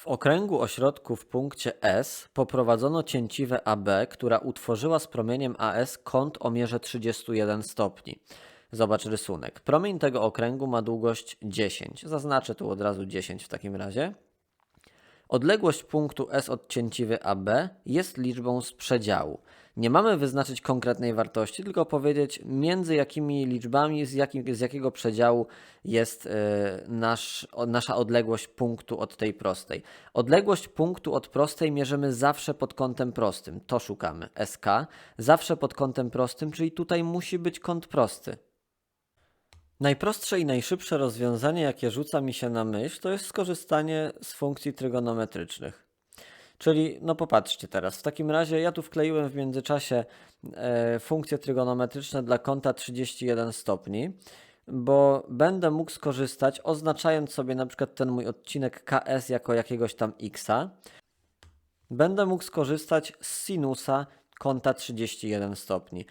W okręgu ośrodku w punkcie S poprowadzono cięciwę AB, która utworzyła z promieniem AS kąt o mierze 31 stopni. Zobacz rysunek. Promień tego okręgu ma długość 10. Zaznaczę tu od razu 10 w takim razie. Odległość punktu S od cięciwy AB jest liczbą z przedziału. Nie mamy wyznaczyć konkretnej wartości, tylko powiedzieć między jakimi liczbami, z, jakim, z jakiego przedziału jest e, nasz, o, nasza odległość punktu od tej prostej. Odległość punktu od prostej mierzymy zawsze pod kątem prostym. To szukamy. SK. Zawsze pod kątem prostym, czyli tutaj musi być kąt prosty. Najprostsze i najszybsze rozwiązanie, jakie rzuca mi się na myśl, to jest skorzystanie z funkcji trygonometrycznych. Czyli, no popatrzcie teraz, w takim razie ja tu wkleiłem w międzyczasie e, funkcje trygonometryczne dla kąta 31 stopni, bo będę mógł skorzystać, oznaczając sobie na przykład ten mój odcinek KS jako jakiegoś tam xa, będę mógł skorzystać z sinusa kąta 31 stopni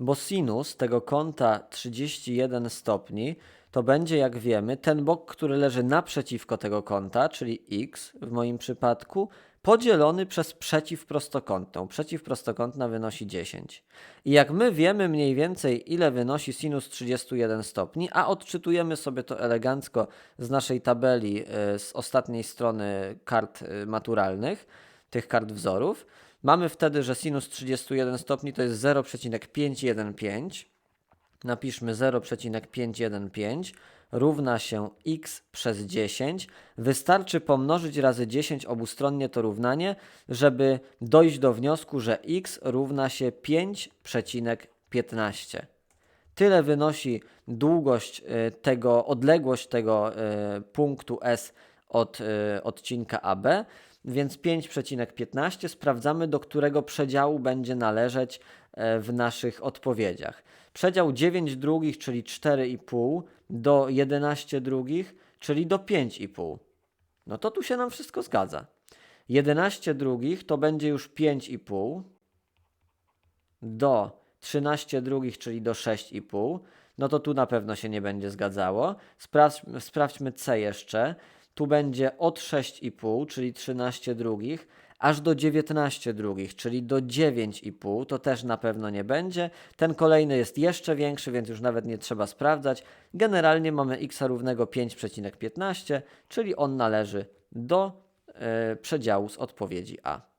bo sinus tego kąta 31 stopni to będzie, jak wiemy, ten bok, który leży naprzeciwko tego kąta, czyli x w moim przypadku, podzielony przez przeciwprostokątną. Przeciwprostokątna wynosi 10. I jak my wiemy mniej więcej, ile wynosi sinus 31 stopni, a odczytujemy sobie to elegancko z naszej tabeli y, z ostatniej strony kart y, maturalnych, tych kart wzorów, Mamy wtedy, że sinus 31 stopni to jest 0,515. Napiszmy 0,515 równa się x przez 10. Wystarczy pomnożyć razy 10 obustronnie to równanie, żeby dojść do wniosku, że x równa się 5,15. Tyle wynosi długość y, tego, odległość tego y, punktu S od y, odcinka AB, więc 5,15 sprawdzamy, do którego przedziału będzie należeć e, w naszych odpowiedziach. Przedział 9 drugich, czyli 4,5 do 11 drugich, czyli do 5,5. No to tu się nam wszystko zgadza. 11 drugich to będzie już 5,5 do 13 drugich, czyli do 6,5. No to tu na pewno się nie będzie zgadzało. Sprawdź, sprawdźmy C jeszcze. Tu będzie od 6,5, czyli 13 drugich, aż do 19 drugich, czyli do 9,5. To też na pewno nie będzie. Ten kolejny jest jeszcze większy, więc już nawet nie trzeba sprawdzać. Generalnie mamy x równego 5,15, czyli on należy do e, przedziału z odpowiedzi A.